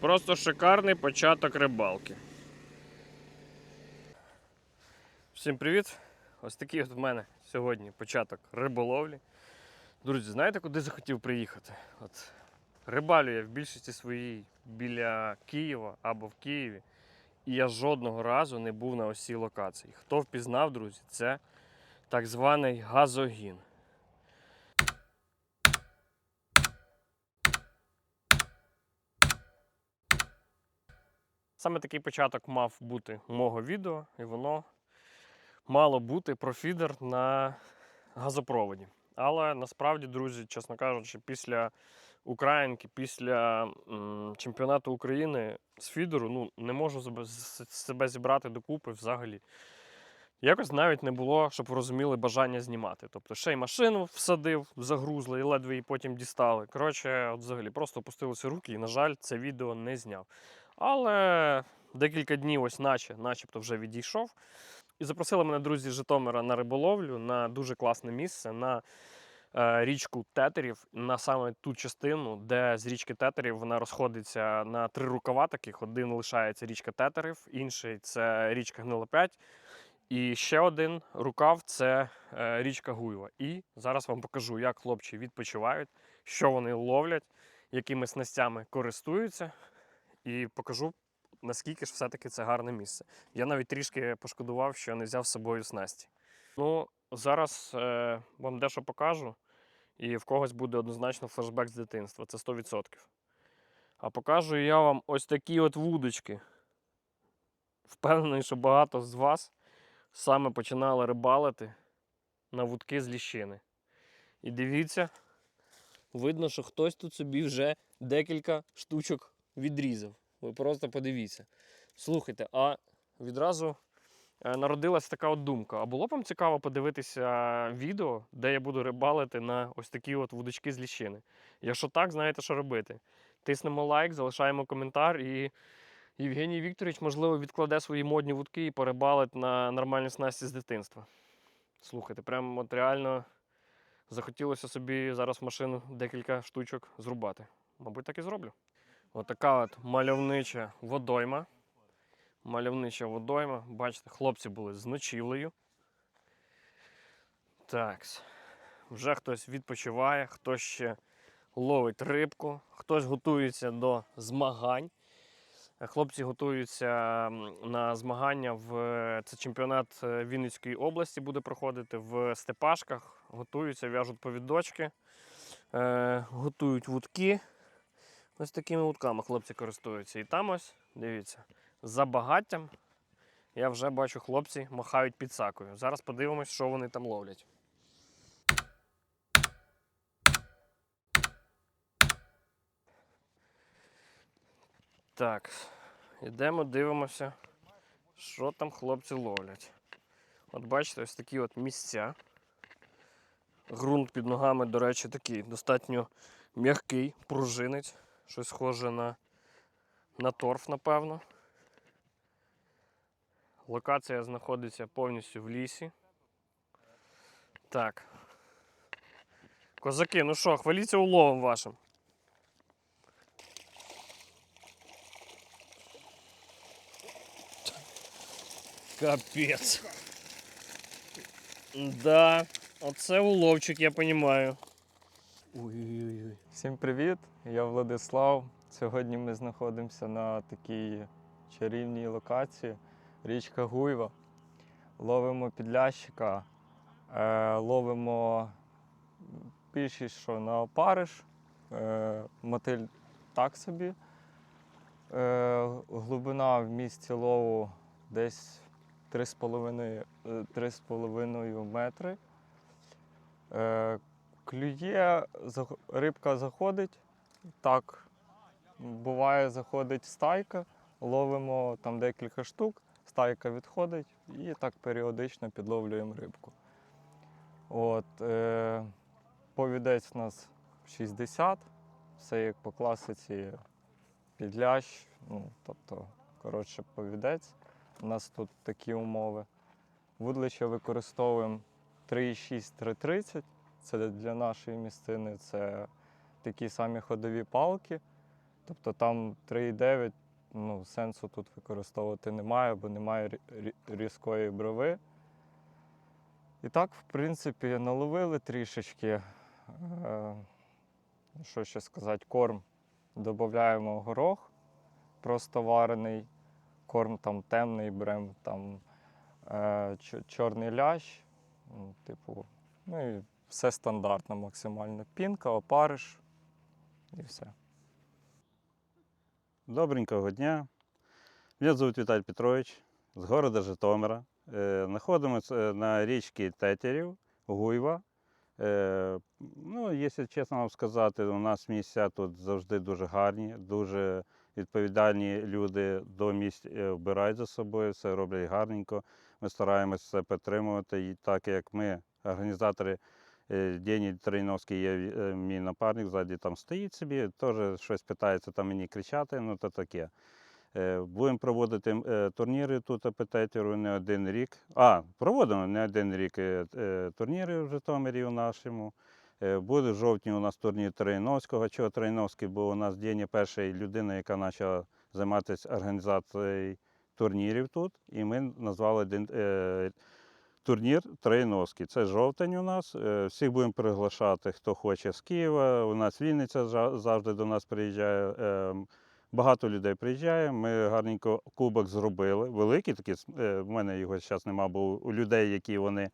Просто шикарний початок рибалки. Всім привіт! Ось такий от в мене сьогодні початок риболовлі. Друзі, знаєте, куди захотів приїхати? От рибалю я в більшості своїй біля Києва або в Києві. І я жодного разу не був на ось цій локації. Хто впізнав, друзі, це так званий газогін. Саме такий початок мав бути мого відео, і воно мало бути про фідер на газопроводі. Але насправді, друзі, чесно кажучи, після Українки, після м, чемпіонату України з фідеру ну, не можу себе- себе зібрати докупи взагалі. Якось навіть не було, щоб ви розуміли, бажання знімати. Тобто ще й машину всадив, загрузли і ледве її потім дістали. Коротше, от взагалі просто опустилися руки і, на жаль, це відео не зняв. Але декілька днів, ось наче, начебто вже відійшов. І запросили мене друзі з Житомира на риболовлю на дуже класне місце. на е, річку Тетерів, на саме ту частину, де з річки Тетерів вона розходиться на три рукава таких. Один лишається річка Тетерів, інший це річка Гнила 5. І ще один рукав це е, річка Гуєва. І зараз вам покажу, як хлопці відпочивають, що вони ловлять, якими снастями користуються, і покажу, наскільки ж все-таки це гарне місце. Я навіть трішки пошкодував, що не взяв з собою снасті. Ну, зараз е, вам дещо покажу, і в когось буде однозначно флешбек з дитинства, це 100%. А покажу я вам ось такі от вудочки. Впевнений, що багато з вас саме починали рибалити на вудки з ліщини. І дивіться, видно, що хтось тут собі вже декілька штучок відрізав. Ви просто подивіться. Слухайте, а відразу е, народилась така от думка. А було б вам цікаво подивитися відео, де я буду рибалити на ось такі от вудочки з ліщини. Якщо так, знаєте, що робити. Тиснемо лайк, залишаємо коментар і Євгеній Вікторович, можливо, відкладе свої модні вудки і порибалить на нормальній снасті з дитинства. Слухайте, прям от реально захотілося собі зараз в машину декілька штучок зрубати. Мабуть, так і зроблю. Отака от мальовнича водойма. Мальовнича водойма. Бачите, хлопці були з ночівлею. Так. Вже хтось відпочиває, хтось ще ловить рибку, хтось готується до змагань. Е, Хлопці готуються на змагання в це чемпіонат е, Вінницької області буде проходити в Степашках. Готуються, в'яжуть повідочки, е, готують вудки. Ось такими вудками хлопці користуються. І там ось, дивіться, за багаттям я вже бачу, хлопці махають підсакою. Зараз подивимось, що вони там ловлять. Так, йдемо, дивимося, що там хлопці ловлять. От бачите, ось такі от місця. Грунт під ногами, до речі, такий достатньо м'який, пружинець. Щось схоже на, на торф, напевно. Локація знаходиться повністю в лісі. Так. Козаки, ну що, хваліться уловом вашим. Капець. Да, оце уловчик, я розумію. Ой-ой-ой. Всім привіт! Я Владислав. Сьогодні ми знаходимося на такій чарівній локації річка Гуйва. Ловимо підлящика, е, ловимо більшість, що на опариш, е, мотиль так собі. Е, глибина в місці лову десь 3,5 е, 3,5 метри. Клює, рибка заходить. Так, буває, заходить стайка, ловимо там декілька штук, стайка відходить і так періодично підловлюємо рибку. От, е, повідець у нас 60, все як по класиці підлящ, ну, тобто, коротше, повідець. У нас тут такі умови. Вудлище використовуємо 3,6-3,30. Це для нашої місцини це такі самі ходові палки. Тобто там 3,9 ну, сенсу тут використовувати немає, бо немає рі- рі- різкої брови. І так, в принципі, наловили трішечки. Е, що ще сказати, корм. Додаємо горох, просто варений, корм там темний, беремо там е, чорний лящ, ну, типу, ну і все стандартно максимально. Пінка, опариш і все. Добренького дня. Мене звуть Віталій Петрович з города Житомира. Е, Знаходимося на річці Тетерів, Гуйва. Е, Ну, якщо чесно вам сказати, у нас місця тут завжди дуже гарні, дуже відповідальні люди до місць е, вбирають за собою, все роблять гарненько. Ми стараємося це підтримувати. І так як ми, організатори е, Дені Троїновський є е, мій напарник, ззаді там стоїть собі, теж щось питається там мені кричати, ну то таке. Е, Будемо проводити турніри тут по Тетеру не один рік. А, проводимо не один рік турніри в Житомирі у нашому. Буде в жовтні у нас турнір Троїновського. Чого Троїновський? Бо у нас Деня перша людина, яка почала займатися організацією турнірів тут. І ми назвали е, турнір Троїновський. Це жовтень у нас. Е, Всіх будемо приглашати, хто хоче з Києва. У нас Вінниця завжди до нас приїжджає. Е, Багато людей приїжджає. Ми гарненько кубок зробили. Великий такий. е, В мене його зараз нема, бо у людей, які вони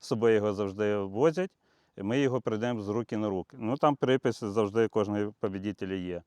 з собою його завжди возять. Ми його прийдемо з руки на руки. Ну там припис завжди кожного победителя є.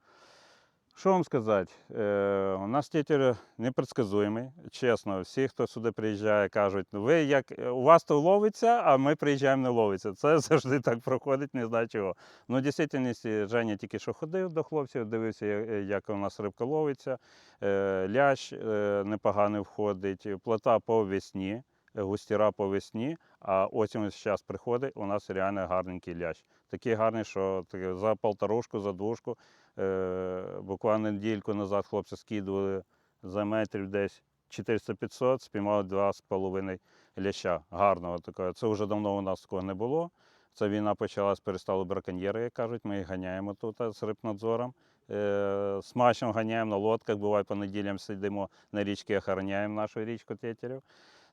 Що вам сказати? Е, у нас тітер непредсказуємий. Чесно, всі, хто сюди приїжджає, кажуть, «Ну, ви як у вас то ловиться, а ми приїжджаємо не ловиться. Це завжди так проходить, не знаю чого. Ну, в Женя тільки що ходив до хлопців, дивився, як у нас рибка ловиться. Е, лящ е, непоганий входить, плота по весні, е, густіра по весні, а ось зараз приходить, у нас реально гарненький лящ. Такий гарний, що за полторушку, за двушку. Е, буквально недільку назад хлопці скидували за метрів десь 400-500, спіймали 2,5 ляща. Гарного такого. Це вже давно у нас такого не було. Ця війна почалась, перестали браконьєри, як кажуть. Ми їх ганяємо тут з рибнадзором. Е, смачно ганяємо на лодках, буває по неділям сидимо на річці, охороняємо нашу річку Тетерів.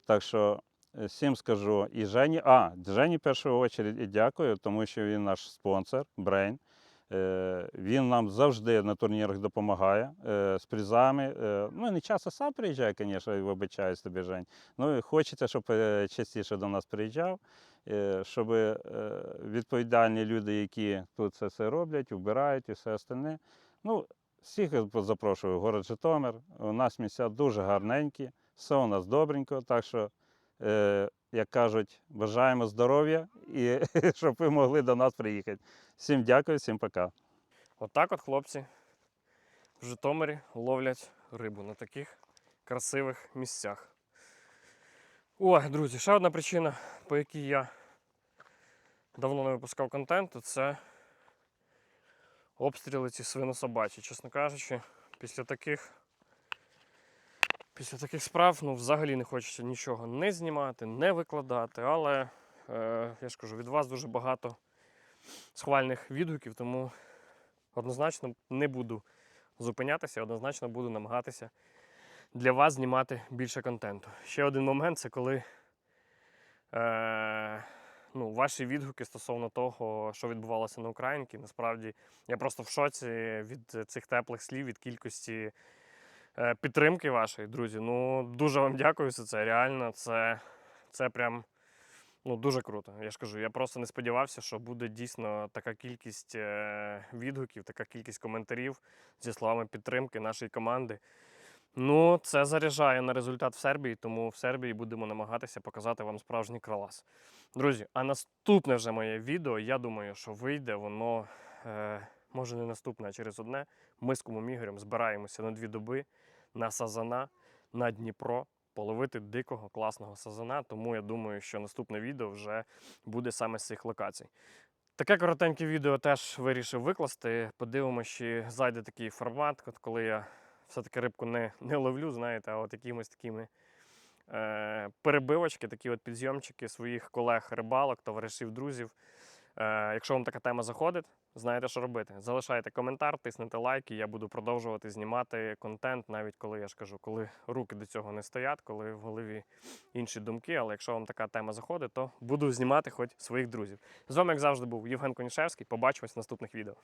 Так що е, всім скажу і Жені. А, Жені в першу чергу дякую, тому що він наш спонсор, Брейн. Е, Він нам завжди на турнірах допомагає е, з призами. Ну, не часто сам приїжджає, звісно, і вибачаюсь тобі, Жень. Ну, і хочеться, щоб частіше до нас приїжджав, щоб відповідальні люди, які тут це все роблять, вбирають і все остальне. Ну, всіх запрошую в город Житомир. У нас місця дуже гарненькі, все у нас добренько. Так що, е, як кажуть, бажаємо здоров'я і щоб ви могли до нас приїхати. Всім дякую, всім пока. Отак от хлопці в Житомирі ловлять рибу на таких красивих місцях. О, друзі, ще одна причина, по якій я давно не випускав контенту, це обстріли ці свинособачі. Чесно кажучи, після таких, після таких справ ну, взагалі не хочеться нічого не знімати, не викладати, але е, я ж кажу, від вас дуже багато схвальних відгуків, тому однозначно не буду зупинятися, однозначно буду намагатися для вас знімати більше контенту. Ще один момент це коли е, ну, ваші відгуки стосовно того, що відбувалося на Українці. Насправді я просто в шоці від цих теплих слів, від кількості підтримки вашої, друзі. Ну, дуже вам дякую за це. Реально, це, це прям. Ну, дуже круто. Я ж кажу, я просто не сподівався, що буде дійсно така кількість е, відгуків, така кількість коментарів зі словами підтримки нашої команди. Ну, це заряджає на результат в Сербії, тому в Сербії будемо намагатися показати вам справжній кралас. Друзі, а наступне вже моє відео, я думаю, що вийде воно, е, може не наступне, а через одне. Ми з кумом Ігорем збираємося на дві доби на Сазана, на Дніпро половити дикого класного сазана. Тому я думаю, що наступне відео вже буде саме з цих локацій. Таке коротеньке відео теж вирішив викласти. Подивимося, чи зайде такий формат, коли я все-таки рибку не, не ловлю, знаєте, а от якимись такими е, перебивочки, такі от підйомчики своїх колег рибалок, товаришів, друзів. Е, якщо вам така тема заходить, знаєте, що робити. Залишайте коментар, тиснете лайк, і я буду продовжувати знімати контент, навіть коли я ж кажу, коли руки до цього не стоять, коли в голові інші думки. Але якщо вам така тема заходить, то буду знімати хоч своїх друзів. З вами, як завжди, був Євген Конішевський. Побачимось в наступних відео.